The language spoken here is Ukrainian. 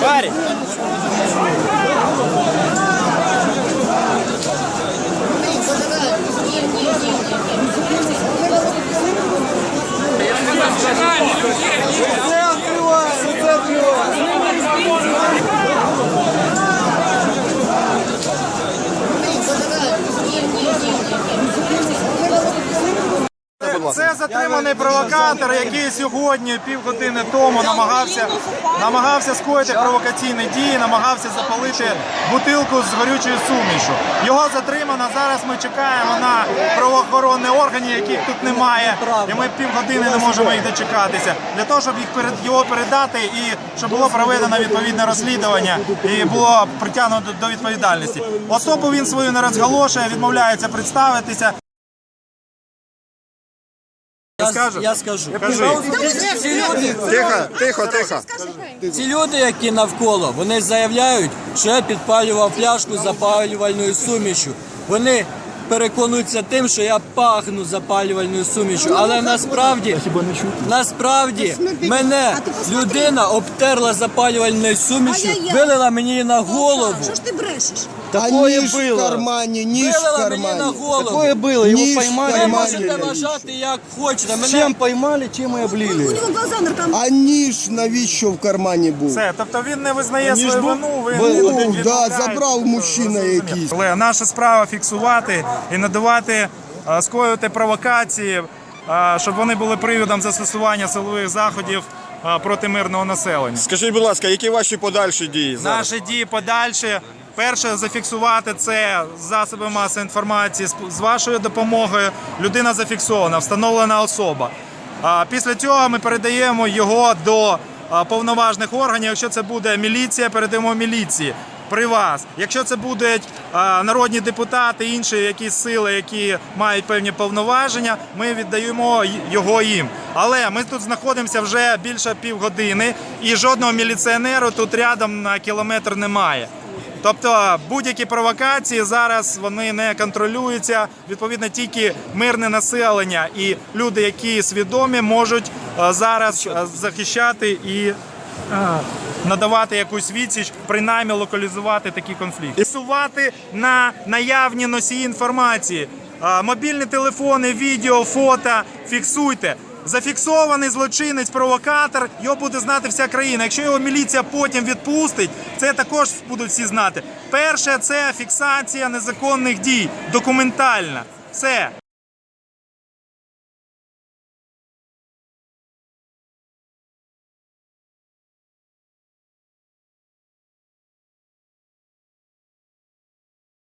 Pare! Це затриманий провокатор, який сьогодні півгодини тому намагався намагався скоїти провокаційні дії, намагався запалити бутилку з горючою сумішю. Його затримано. Зараз ми чекаємо на правоохоронні органи, яких тут немає. І ми півгодини не можемо їх дочекатися для того, щоб їх перед його передати і щоб було проведено відповідне розслідування і було притягнуто до відповідальності. Особу він свою не розголошує, відмовляється представитися. Скаже? Я скажу. Кажи. Ці люди, Тихо, тихо, тихо. ці люди, які навколо, вони заявляють, що я підпалював пляшку запалювальною сумішю. Вони переконуються тим, що я пахну запалювальною сумішю. Але насправді, насправді, мене людина обтерла запалювальною сумішю, вилила мені на голову. Що ж ти брешеш? А Такое ніж в кармані, ніж в Вилила мені на кармані. голову. Такое было, его Ніж поймали. Ви можете вважати як хочете. Мене чем поймали, чем и У облили. нього глаза наркоман. А ніж навіщо в кармані був? Все, тобто він не визнає свою вину. Він був, да, відмовляється. забрав мужчина якийсь. Але наша справа фіксувати і надавати, е, скоювати провокації, е, щоб вони були приводом застосування силових заходів е, проти мирного населення. Скажіть, будь ласка, які ваші подальші дії зараз? Наші дії подальші. Перше зафіксувати це засоби масової інформації з, вашою допомогою. Людина зафіксована, встановлена особа. Після цього ми передаємо його до повноважних органів. Якщо це буде міліція, передаємо міліції при вас. Якщо це будуть народні депутати, інші якісь сили, які мають певні повноваження, ми віддаємо його їм. Але ми тут знаходимося вже більше півгодини, і жодного міліціонеру тут рядом на кілометр немає. Тобто будь-які провокації зараз вони не контролюються. Відповідно, тільки мирне населення і люди, які свідомі, можуть е, зараз е, захищати і е, надавати якусь відсіч, принаймні локалізувати такі конфлікти. Сувати на наявні носії інформації. Мобільні телефони, відео, фото фіксуйте. Зафіксований злочинець, провокатор, його буде знати вся країна. Якщо його міліція потім відпустить, це також будуть всі знати. Перше це фіксація незаконних дій, документальна. Все.